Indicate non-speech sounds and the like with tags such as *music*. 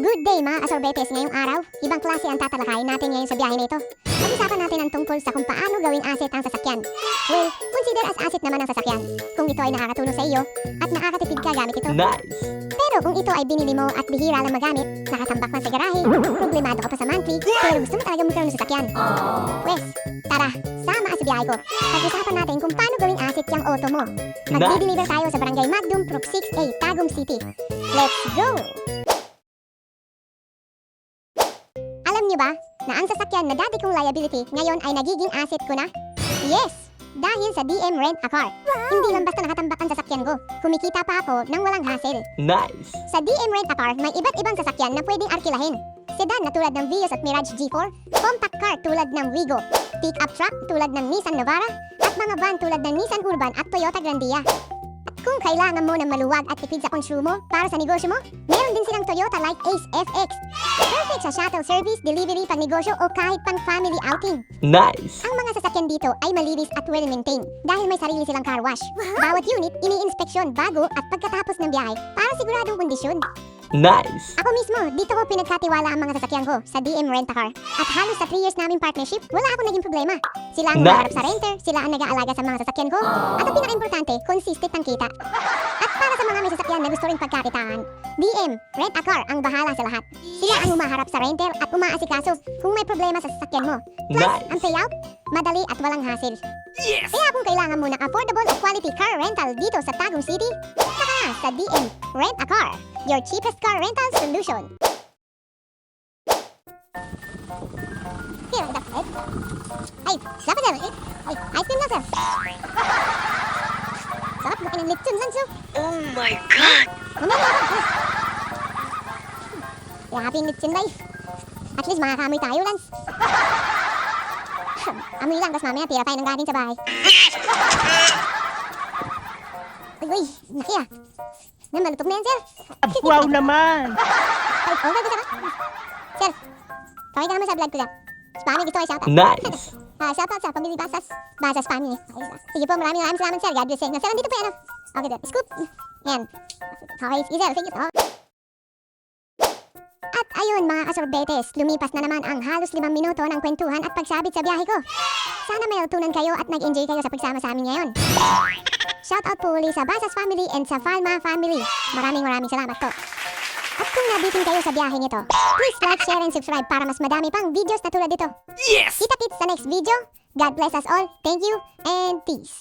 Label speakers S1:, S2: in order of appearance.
S1: Good day mga kasorbetes ngayong araw. Ibang klase ang tatalakayin natin ngayon sa biyahe nito. Pag-usapan natin ang tungkol sa kung paano gawing asset ang sasakyan. Well, consider as asset naman ang sasakyan. Kung ito ay nakakatulong sa iyo at nakakatipid ka gamit ito.
S2: Nice.
S1: Pero kung ito ay binili mo at bihira lang magamit, nakatambak lang sa garahe, problemado ka pa sa monthly, pero gusto mo talaga magkaroon ng sasakyan. Wes, tara, sama ka sa biyahe ko. Pag-usapan natin kung paano gawing asset yung auto mo. Magdi-deliver tayo sa Barangay Magdum, Prok 6A, Tagum City. Let's go! Niyo ba na ang sasakyan na dati kong liability ngayon ay nagiging asset ko na? Yes! Dahil sa DM Rent a Car. Hindi lang basta nakatambak ang sasakyan ko. Kumikita pa ako nang walang hassle.
S2: Nice.
S1: Sa DM Rent a Car, may iba't ibang sasakyan na pwedeng arkilahin. Sedan na tulad ng Vios at Mirage G4, compact car tulad ng Wigo, pick-up truck tulad ng Nissan Navara, at mga van tulad ng Nissan Urban at Toyota Grandia. Kung kailangan mo ng maluwag at tipid sa konsumo para sa negosyo mo, meron din silang Toyota Light Ace FX. Perfect sa shuttle service, delivery, pang negosyo o kahit pang family outing.
S2: Nice.
S1: Ang mga sasakyan dito ay malinis at well-maintained dahil may sarili silang car wash. Bawat unit ini-inspeksyon bago at pagkatapos ng biyahe para siguradong kondisyon.
S2: Nice.
S1: Ako mismo, dito ko pinagkatiwala ang mga sasakyan ko sa DM Rent-A-Car. At halos sa 3 years namin partnership, wala akong naging problema. Sila ang
S2: Nice.
S1: sa renter, sila ang nag-aalaga sa mga sasakyan ko. At ang pinaka-importante, consistent ang kita. At para sa mga may sasakyan na gusto rin pagkakitaan, DM Rent-A-Car ang bahala sa lahat. Sila ang umaharap sa renter at umaasikaso kung may problema sa sasakyan mo. Plus,
S2: Nice.
S1: ang payout, madali at walang hassle.
S2: Yes.
S1: Kaya kung kailangan mo ng affordable at quality car rental dito sa Tagum City, punta ka na sa DM Rent a Car, your cheapest car rental solution. Here, ito. Ay, ay, dapat. Ay, ay, ice cream lang, sir. *laughs* Sarap, laki ng lechon lang, sir.
S2: Oh my god.
S1: Mamaya ako. Kaya happy lechon life. At least makakamoy tayo, Lance. *laughs* *laughs* Amoy lang, tapos mamaya tira tayo ng galing sa bahay. Uy, uy, laki ah. Nan, malutok na yan, sir.
S3: Wow naman!
S1: Ay, oh, gagawin ka. Sir, kaway ka naman sa vlog ko lang. Spammy, gusto kayo shoutout.
S2: Nice. *laughs*
S1: Ah, shoutout sa pamilya Basas. Basas family. Ayos ah. Sige po, maraming maraming salamat, sir. God bless you. Sir, nandito po yan, ah. Okay, sir. Scoop. Yan. Okay, sige, sir. Sige, oh. At ayun mga kasorbetes, lumipas na naman ang halos limang minuto ng kwentuhan at pagsabit sa biyahe ko. Sana may natutunan kayo at nag-enjoy kayo sa pagsama sa amin ngayon. Shoutout po uli sa Basas family and sa Falma family. Maraming maraming salamat po. At kung nabitin kayo sa biyahe nito, please like, share, and subscribe para mas madami pang videos na tulad ito.
S2: Yes.
S1: Kita-kits sa next video. God bless us all. Thank you and peace.